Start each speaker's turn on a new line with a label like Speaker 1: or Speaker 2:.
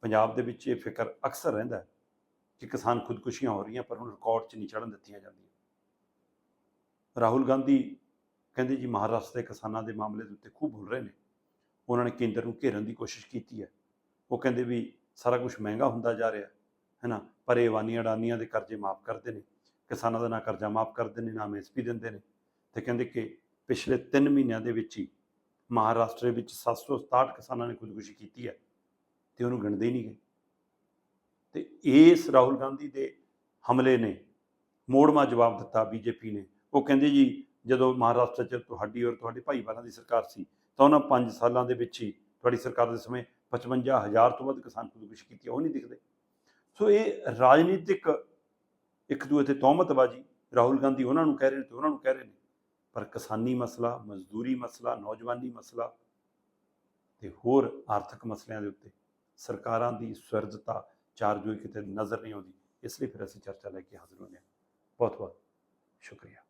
Speaker 1: ਪੰਜਾਬ ਦੇ ਵਿੱਚ ਇਹ ਫਿਕਰ ਅਕਸਰ ਰਹਿੰਦਾ ਕਿ ਕਿਸਾਨ ਖੁਦਕੁਸ਼ੀਆਂ ਹੋ ਰਹੀਆਂ, ਪਰ ਉਹਨੂੰ ਰਿਕਾਰਡ 'ਚ ਨਹੀਂ ਚੜਨ ਦਿੱਤੀਆਂ ਜਾਂਦੀਆਂ। ਰਾਹੁਲ ਗਾਂਧੀ ਕਹਿੰਦੇ ਜੀ, ਮਹਾਰਾਸ਼ਟਰ ਦੇ ਕਿਸਾਨਾਂ ਦੇ ਮਾਮਲੇ ਦੇ ਉੱਤੇ ਖੂਬ ਬੋਲ ਰਹੇ ਨੇ। ਉਹਨਾਂ ਨੇ ਕੇਂਦਰ ਨੂੰ ਘੇਰਨ ਦੀ ਕੋਸ਼ਿਸ਼ ਕੀਤੀ ਹੈ। ਉਹ ਕਹਿੰਦੇ ਵੀ ਸਾਰਾ ਕੁਝ ਮਹਿੰਗਾ ਹੁੰਦਾ ਜਾ ਰਿਹਾ, ਹੈ ਨਾ? ਪਰ ਇਹ ਵਾਨੀਆਂ ਅਡਾਨੀਆਂ ਦੇ ਕਰਜ਼ੇ ਮਾਫ ਕਰਦੇ ਨੇ। ਕਿਸਾਨਾਂ ਦਾ ਨਾ ਕਰਜ਼ਾ ਮਾਫ ਕਰਦੇ ਨੇ, ਨਾ ਐਮਐਸਪੀ ਦਿੰਦੇ ਨੇ। ਤੇ ਕਹਿੰਦੇ ਕਿ ਪਿਛਲੇ 3 ਮਹੀਨਿਆਂ ਦੇ ਵਿੱਚ ਹੀ ਮਹਾਰਾਸ਼ਟਰ ਵਿੱਚ 767 ਕਿਸਾਨਾਂ ਨੇ ਖੁਦਕੁਸ਼ੀ ਕੀਤੀ ਹੈ। ਤੇ ਉਹਨੂੰ ਗਿਣਦੇ ਹੀ ਨਹੀਂ ਗਏ ਤੇ ਇਸ ਰਾਹੁਲ ਗਾਂਧੀ ਦੇ ਹਮਲੇ ਨੇ ਮੋੜਮਾ ਜਵਾਬ ਦਿੱਤਾ ਬੀਜੇਪੀ ਨੇ। ਉਹ ਕਹਿੰਦੇ ਜੀ, ਜਦੋਂ ਮਹਾਰਾਸ਼ਟਰ 'ਚ ਤੁਹਾਡੀ ਔਰ ਤੁਹਾਡੇ ਭਾਈਵਾਲਾਂ ਦੀ ਸਰਕਾਰ ਸੀ, ਤਾਂ ਉਹਨਾਂ 5 ਸਾਲਾਂ ਦੇ ਵਿੱਚ ਹੀ ਤੁਹਾਡੀ ਸਰਕਾਰ ਦੇ ਸਮੇਂ 55000 ਤੋਂ ਵੱਧ ਕਿਸਾਨ ਖੁਦਕੁਸ਼ੀ ਕੀਤੀ, ਉਹ ਨਹੀਂ ਦਿਖਦੇ। ਸੋ ਇਹ ਰਾਜਨੀਤਿਕ ਇੱਕ ਦੂਜੇ ਤੇ ਤਹਮਤਬਾਜ਼ੀ ਰਾਹੁਲ ਗਾਂਧੀ ਉਹਨਾਂ ਨੂੰ ਕਹਿ ਰਹੇ ਨੇ ਤੇ ਉਹਨਾਂ ਨੂੰ ਕਹਿ ਰਹੇ ਨੇ। ਪਰ ਕਿਸਾਨੀ ਮਸਲਾ, ਮਜ਼ਦੂਰੀ ਮਸਲਾ, ਨੌਜਵਾਨੀ ਮਸਲਾ ਤੇ ਹੋਰ ਆਰਥਿਕ ਮਸਲਿਆਂ ਦੇ ਉੱਤੇ ਸਰਕਾਰਾਂ ਦੀ ਸਵਰਜਤਾ ਚਾਰਜੋਈ ਕਿਤੇ ਨਜ਼ਰ ਨਹੀਂ ਆਉਂਦੀ, ਇਸ ਲਈ ਫਿਰ ਅਸੀਂ ਚਰਚਾ ਲੈ ਕੇ ਹਾਜ਼ਰ ਹੋਏ ਹਾਂ। ਬਹੁਤ ਬਹੁਤ ਸ਼ੁਕਰੀਆ।